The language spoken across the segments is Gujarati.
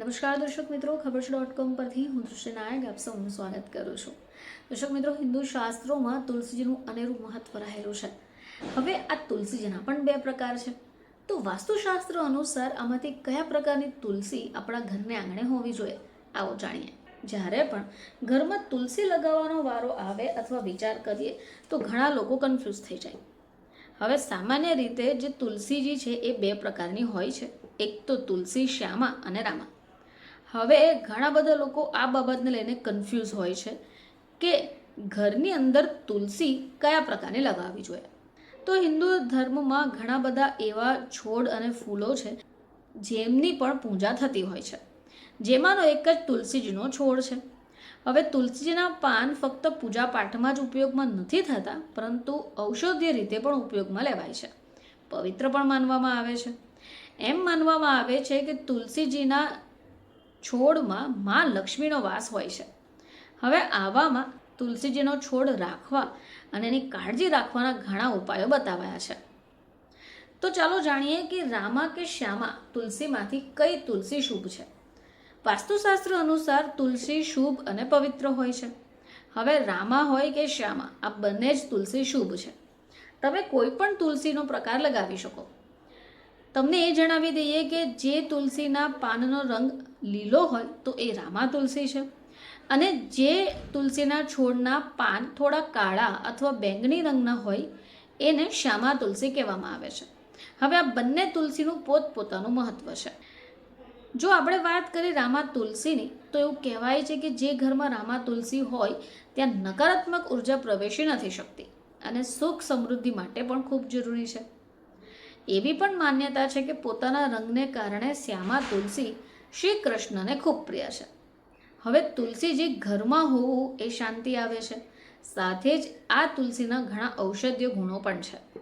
નમસ્કાર દર્શક મિત્રો ખબર છે ડોટ કોમ પરથી હું દૃશ્ય નાયક, આપ સૌનું સ્વાગત કરું છું. દર્શક મિત્રો, હિન્દુ શાસ્ત્રોમાં તુલસીજીનું અનેરું મહત્વ રહેલું છે. હવે આ તુલસીજીના પણ બે પ્રકાર છે. તો વાસ્તુશાસ્ત્ર અનુસાર આમાંથી કયા પ્રકારની તુલસી આપણા ઘરને આંગણે હોવી જોઈએ? આવો જાણીએ. જ્યારે પણ ઘરમાં તુલસી લગાવવાનો વારો આવે અથવા વિચાર કરીએ, તો ઘણા લોકો કન્ફ્યુઝ થઈ જાય. હવે સામાન્ય રીતે જે તુલસીજી છે, એ બે પ્રકારની હોય છે. એક તો તુલસી શ્યામા અને રામા. હવે ઘણા બધા લોકો આ બાબતને લઈને કન્ફ્યુઝ હોય છે કે ઘરની અંદર તુલસી કયા પ્રકારની લગાવવી જોઈએ. તો હિન્દુ ધર્મમાં ઘણા બધા એવા છોડ અને ફૂલો છે જેમની પણ પૂજા થતી હોય છે. જેમાંનો એક જ તુલસીજીનો છોડ છે. હવે તુલસીજીના પાન ફક્ત પૂજા પાઠમાં જ ઉપયોગમાં નથી થતા, પરંતુ ઔષધીય રીતે પણ ઉપયોગમાં લેવાય છે. પવિત્ર પણ માનવામાં આવે છે. એમ માનવામાં આવે છે કે તુલસીજીના છોડમાં માં લક્ષ્મીનો વાસ હોય છે. હવે આવામાં તુલસીજીનો છોડ રાખવા અને એની કાળજી રાખવાના ઘણા ઉપાયો બતાવ્યા છે. તો ચાલો જાણીએ કે રામા કે શ્યામા તુલસીમાંથી કઈ તુલસી શુભ છે. વાસ્તુશાસ્ત્ર અનુસાર તુલસી શુભ અને પવિત્ર હોય છે. હવે રામા હોય કે શ્યામા, આ બંને જ તુલસી શુભ છે. તમે કોઈ પણ તુલસીનો પ્રકાર લગાવી શકો. તમને એ જણાવી દઈએ કે જે તુલસીના પાનનો રંગ લીલો હોય તો એ રામા તુલસી છે. અને જે તુલસીના છોડના પાન થોડા કાળા અથવા બેંગણી રંગના હોય, એને શ્યામા તુલસી કહેવામાં આવે છે. હવે આ બંને તુલસીનું પોતપોતાનું મહત્વ છે. જો આપણે વાત કરીએ રામા તુલસીની, તો એવું કહેવાય છે કે જે ઘરમાં રામા તુલસી હોય, ત્યાં નકારાત્મક ઊર્જા પ્રવેશી નથી શકતી. અને સુખ સમૃદ્ધિ માટે પણ ખૂબ જરૂરી છે. એવી પણ માન્યતા છે કે પોતાના રંગને કારણે શ્યામા તુલસી શ્રી કૃષ્ણને ખૂબ પ્રિય છે. હવે તુલસીજી ઘરમાં હોવું એ શાંતિ આવે છે. સાથે જ આ તુલસીના ઘણા ઔષધીય ગુણો પણ છે.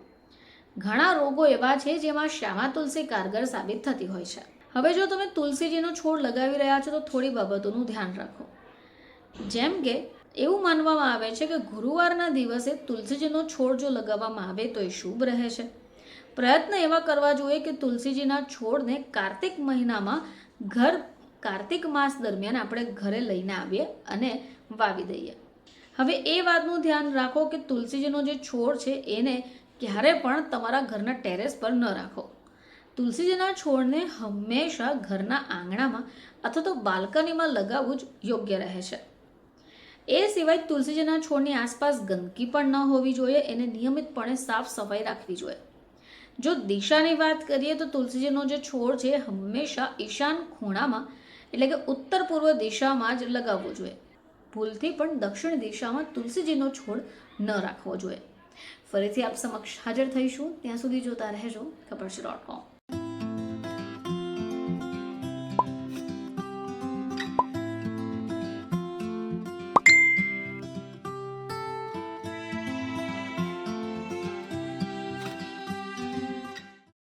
ઘણા રોગો એવા છે જેમાં શ્યામા તુલસી કારગર સાબિત થતી હોય છે. હવે જો તમે તુલસીજીનો છોડ લગાવી રહ્યા છો તો થોડી બાબતોનું ધ્યાન રાખો. જેમ કે, એવું માનવામાં આવે છે કે ગુરુવારના દિવસે તુલસીજીનો છોડ જો લગાવવામાં આવે તો એ શુભ રહે છે. પ્રયત્ન એવા કરવા જોઈએ કે તુલસીજીના છોડને કાર્તિક મહિનામાં ઘર કાર્તિક માસ દરમિયાન આપણે ઘરે લઈને આવીએ અને વાવી દઈએ. હવે એ વાતનું ધ્યાન રાખો કે તુલસીજીનો જે છોડ છે એને ક્યારે પણ તમારા ઘરના ટેરેસ પર ન રાખો. તુલસીજીના છોડને હંમેશા ઘરના આંગણામાં અથવા તો બાલ્કનીમાં લગાવવું જ યોગ્ય રહે છે. એ સિવાય તુલસીજીના છોડની આસપાસ ગંદકી પણ ન હોવી જોઈએ, એને નિયમિતપણે સાફ સફાઈ રાખવી જોઈએ. જો દિશાની વાત કરીએ તો તુલસીજીનો જે છોડ છે હંમેશા ઈશાન ખૂણામાં, એટલે કે ઉત્તર પૂર્વ દિશામાં જ લગાવવો જોઈએ. ભૂલથી પણ દક્ષિણ દિશામાં તુલસીજીનો છોડ ન રાખવો જોઈએ. ફરીથી આપ સમક્ષ હાજર થઈશું. ત્યાં સુધી જોતા રહેજો. ખબર છે ડોટ કોમ